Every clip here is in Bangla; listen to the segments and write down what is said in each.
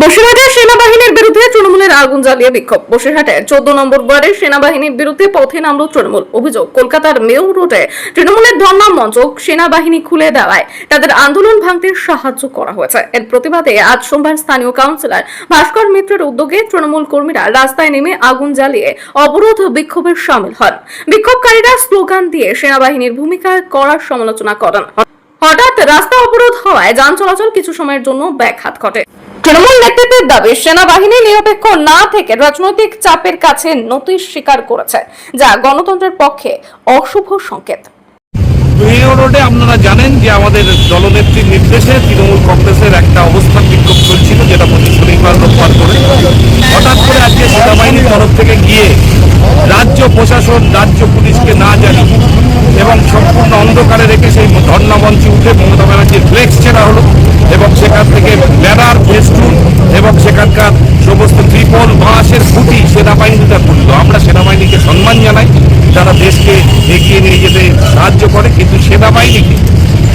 বসিরহাটে সেনাবাহিনীর বিরুদ্ধে তৃণমূলের আগুন জ্বালিয়ে বিক্ষোভ। বসিরহাটে চোদ্দ নম্বর ওয়ার্ডে সেনাবাহিনীর বিরুদ্ধে পথে নামল তৃণমূল। অভিযোগ, কলকাতার মেয়র রোডে তৃণমূলের ধর্ণা মঞ্চ সেনাবাহিনী খুলে দেওয়ায় তাদের আন্দোলন ভাঙতে সাহায্য করা হয়েছে। এর প্রতিবাদে আজ সোমবার স্থানীয় কাউন্সিলর ভাস্কর মিত্রের উদ্যোগে তৃণমূল কর্মীরা রাস্তায় নেমে আগুন জ্বালিয়ে অবরোধ ও বিক্ষোভে সামিল হন। বিক্ষোভকারীরা স্লোগান দিয়ে সেনাবাহিনীর ভূমিকা করার সমালোচনা করেন। হঠাৎ রাস্তা অবরোধ হওয়ায় যান চলাচল কিছু সময়ের জন্য ব্যাঘাত ঘটে। তৃণমূল নেতৃত্বের দাবি, সেনাবাহিনী নিরপেক্ষ না থেকে রাজনৈতিক চাপের কাছে নতিশ স্বীকার করেছে, যা গণতন্ত্রের পক্ষে অশুভ সংকেত। রোডে আপনারা জানেন যে আমাদের দলনেত্রীর নির্দেশে তৃণমূল কংগ্রেসের একটা অবস্থান বিক্ষোভ চলছিল, যেটা শনিবার রোববার করে। হঠাৎ করে আজকে সেনাবাহিনীর তরফ থেকে গিয়ে রাজ্য প্রশাসন, রাজ্য পুলিশকে না জানিয়ে এবং সম্পূর্ণ অন্ধকারে রেখে সেই ধর্ণা মঞ্চে উঠে মমতা ব্যানার্জির ফ্লেক্স ছেড়া হলো এবং সেখান থেকে ব্যানার সেনাবাহিনীটা তুললো। আমরা সেনাবাহিনীকে সম্মান জানাই। যারা দেশকে এগিয়ে নিয়ে যেতে সাহায্য করে কিন্তু সেনাবাহিনীকে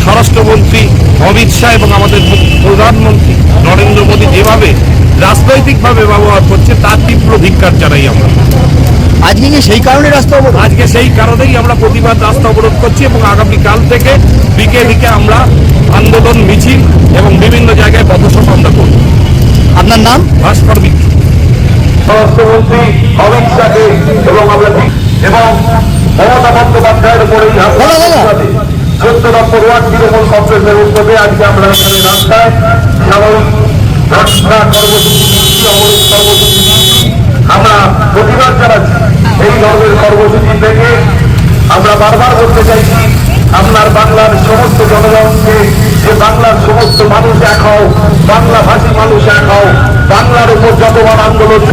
স্বরাষ্ট্রমন্ত্রী অমিত শাহ এবং আমাদের প্রধানমন্ত্রী নরেন্দ্র মোদী যেভাবে রাজনৈতিকভাবে ব্যবহার করছে তার তীব্র ধিক্কার জানাই আমরা। আজকে কি সেই কারণে রাস্তা অবরোধ? আজকে সেই কারণেই আমরা প্রতিবাদ রাস্তা অবরোধ করছি এবং আগামী কাল থেকে বিকে বিকে আমরা আন্দোলন মিছিল এবং বিভিন্ন জায়গায় পথসভা আমরা করব। আপনার নাম? ভাস্কর মিত্র। স্বরাষ্ট্রমন্ত্রী অমিত শাহকে এবং আমরা এবং মমতা বন্দ্যোপাধ্যায়ের উপরে চোদ্দ নম্বর ওয়ার্ড তৃণমূল কংগ্রেসের উদ্যোগে আজকে আমরা এখানে রাস্তায় কর্মসূচি অবরোধ কর্মসূচি আমরা প্রতিবাদ জানাচ্ছি। এই ধরনের কর্মসূচি থেকে আমরা বারবার বলতে চাইছি আপনার বাংলার সমস্ত জনগণকে যে বাংলার সমস্ত মানুষ এক হও বাংলা ভাষী মানুষ এক হও বাংলার উপর যতবার আন্দোলন